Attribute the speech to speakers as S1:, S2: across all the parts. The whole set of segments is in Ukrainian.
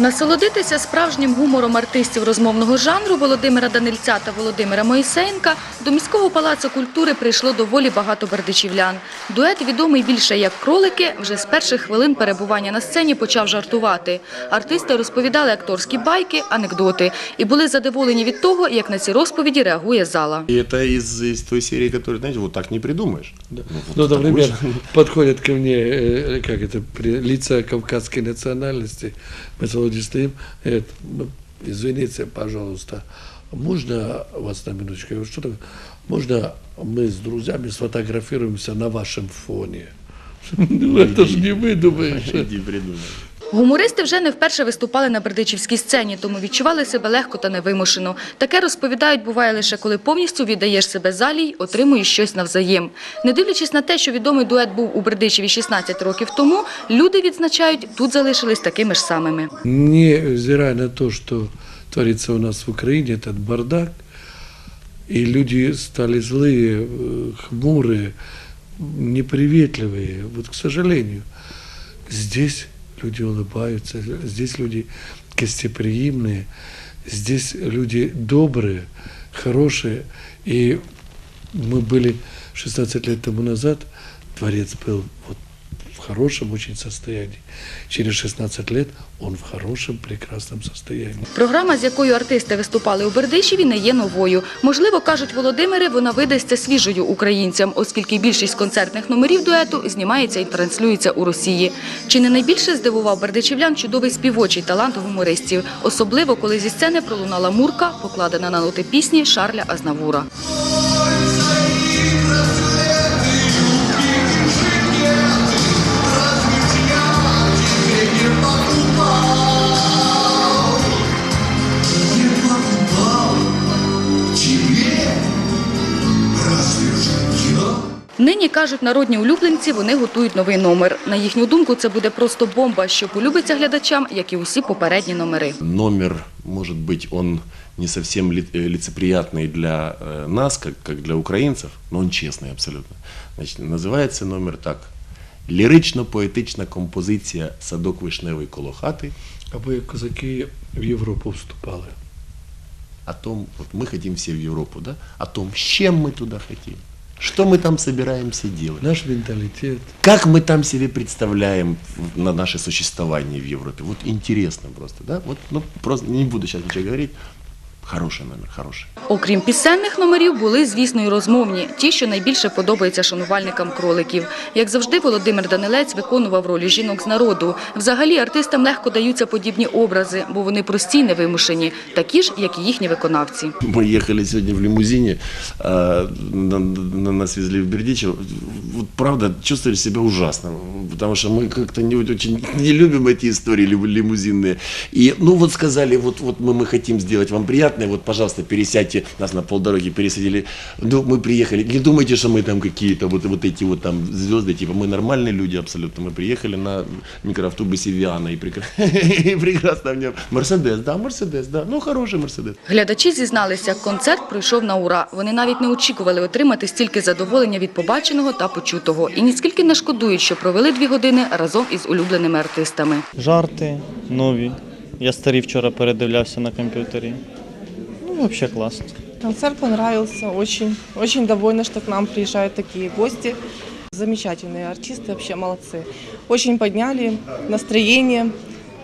S1: Насолодитися справжнім гумором артистів розмовного жанру Володимира Данильця та Володимира Моїсеєнка до міського палацу культури прийшло доволі багато бердичівлян. Дует, відомий більше як кролики, вже з перших хвилин перебування на сцені почав жартувати. Артисти розповідали акторські байки, анекдоти і були задоволені від того, як на ці розповіді реагує зала.
S2: И это из, из той серии, которую, знаете, вот так не придумаешь.
S3: Да.
S2: Ну,
S3: Ну,
S2: вот такой
S3: например,
S2: же.
S3: подходят ко мне, э, как это, при- лица кавказской национальности, мы с Володей стоим, говорят, «Ну, извините, пожалуйста, можно вас на минуточку? Я говорю, что такое? Можно мы с друзьями сфотографируемся на вашем фоне? Ну, это же не выдумаешь.
S2: Иди придумай.
S1: Гумористи вже не вперше виступали на бердичівській сцені, тому відчували себе легко та невимушено. Таке розповідають, буває лише коли повністю віддаєш себе залі й отримуєш щось навзаєм. Не дивлячись на те, що відомий дует був у Бердичеві 16 років тому, люди відзначають, тут залишились такими ж самими.
S3: Невзирая на то, что творится у нас в Украине, этот бардак, и люди стали злые, э, хмурые, неприветливые, вот к сожалению. Здесь люди улыбаются, здесь люди гостеприимные, здесь люди добрые, хорошие. И мы были 16 лет тому назад, дворец был вот в хорошем очень состоянии. Через 16 лет он в хорошем, прекрасном состоянии.
S1: Програма, з якою артисти виступали у Бердичеві, не є новою. Можливо, кажуть Володимири, вона видасться свіжою українцям, оскільки більшість концертних номерів дуету знімається і транслюється у Росії. Чи не найбільше здивував бердичівлян чудовий співочий талант гумористів, особливо коли зі сцени пролунала мурка, покладена на ноти пісні Шарля Азнавура. Нині кажуть народні улюбленці, вони готують новий номер. На їхню думку, це буде просто бомба, що полюбиться глядачам, як і усі попередні номери.
S2: Номер, может быть, он не совсем ли- э, лицеприятный для э, нас, как, как для украинцев, но он честный абсолютно. Значит, называется номер так. Лірично-поетична композиція Садок вишневий коло хати
S3: А вы, казаки, в Европу вступали.
S2: о том, вот мы хотим все в Европу, да? О том, с чем мы туда хотим, Что мы там собираемся делать.
S3: Наш менталитет.
S2: Как мы там себе представляем на наше существование в Европе? Вот интересно просто, да? Вот, ну, просто не буду сейчас ничего говорить. Хороший номер, хороший.
S1: Окрім пісенних номерів, були, звісно, й розмовні, ті, що найбільше подобаються шанувальникам кроликів. Як завжди, Володимир Данилець виконував ролі жінок з народу. Взагалі, артистам легко даються подібні образи, бо вони прості й невимушені, такі ж, як і їхні виконавці.
S2: Мы ехали сегодня в лимузине, а, на, на нас везли в Бердичево. Вот правда, чувствовали себя ужасно, потому что мы как-то не очень не любим эти истории лим- лимузинные. И, ну вот сказали, вот, вот мы, мы хотим сделать вам приятное, вот, пожалуйста, пересядьте, нас на полдороги пересадили. Ну, мы приехали, не думайте, что мы там какие-то вот, вот эти вот там звезды, типа мы нормальные люди абсолютно. Мы приехали на микроавтобусе Виана и, прекра- и прекрасно в нем. Мерседес, да, Мерседес, да, ну хороший Мерседес.
S1: Глядачі зізналися, концерт пройшов на ура. Вони навіть не очікували отримати стільки задоволення від побаченого та почутого. І ніскільки не шкодують, що провели дві години разом із улюбленими артистами.
S4: Жарти нові. Я старі вчора передивлявся на комп'ютері. Ну, взагалі класно.
S5: Концерт понравился очень. Очень довольна, что к нам приезжают такие гости. Замечательные артисты, вообще молодцы. Очень подняли настроение.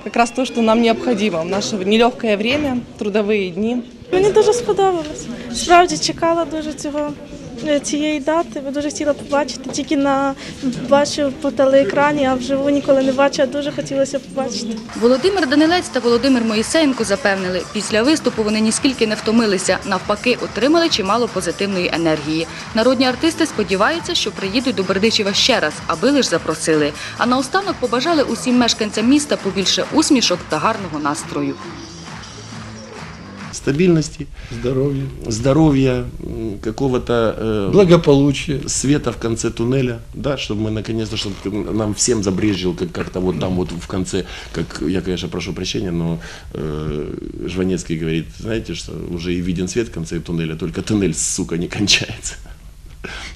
S5: Как раз то, что нам необходимо в наше нелегкое время, трудовые дни.
S6: Мені дуже сподобалось. Справді чекала дуже цього е, цієї дати, бо дуже хотіла побачити. Тільки на бачив по телеекрані, а вживу ніколи не бачила. Дуже хотілося побачити.
S1: Володимир Данилець та Володимир Моїсеєнко запевнили, після виступу вони ніскільки не втомилися, навпаки, отримали чимало позитивної енергії. Народні артисти сподіваються, що приїдуть до Бердичева ще раз, аби лиш запросили. А наостанок побажали усім мешканцям міста побільше усмішок та гарного настрою.
S2: Стабильности,
S3: Здоровья.
S2: здоровья, какого-то э,
S3: Благополучия.
S2: света в конце туннеля, да, чтобы мы наконец-то, чтобы нам всем забрежил как- как-то вот там вот в конце, как я, конечно, прошу прощения, но э, Жванецкий говорит, знаете, что уже и виден свет в конце туннеля, только туннель, сука, не кончается.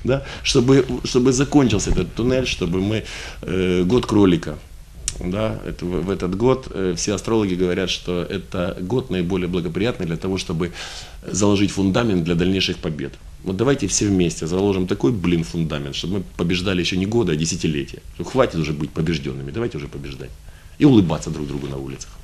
S2: Да? Чтобы, чтобы закончился этот туннель, чтобы мы э, год кролика, да, это в, этот год. Э, Все астрологи говорят, что это год наиболее благоприятный для того, чтобы заложить фундамент для дальнейших побед. Вот давайте все вместе заложим такой, блин, фундамент, чтобы мы побеждали еще не годы, а десятилетия. Ну, Хватит уже быть побежденными, давайте уже побеждать. И улыбаться друг другу на улицах.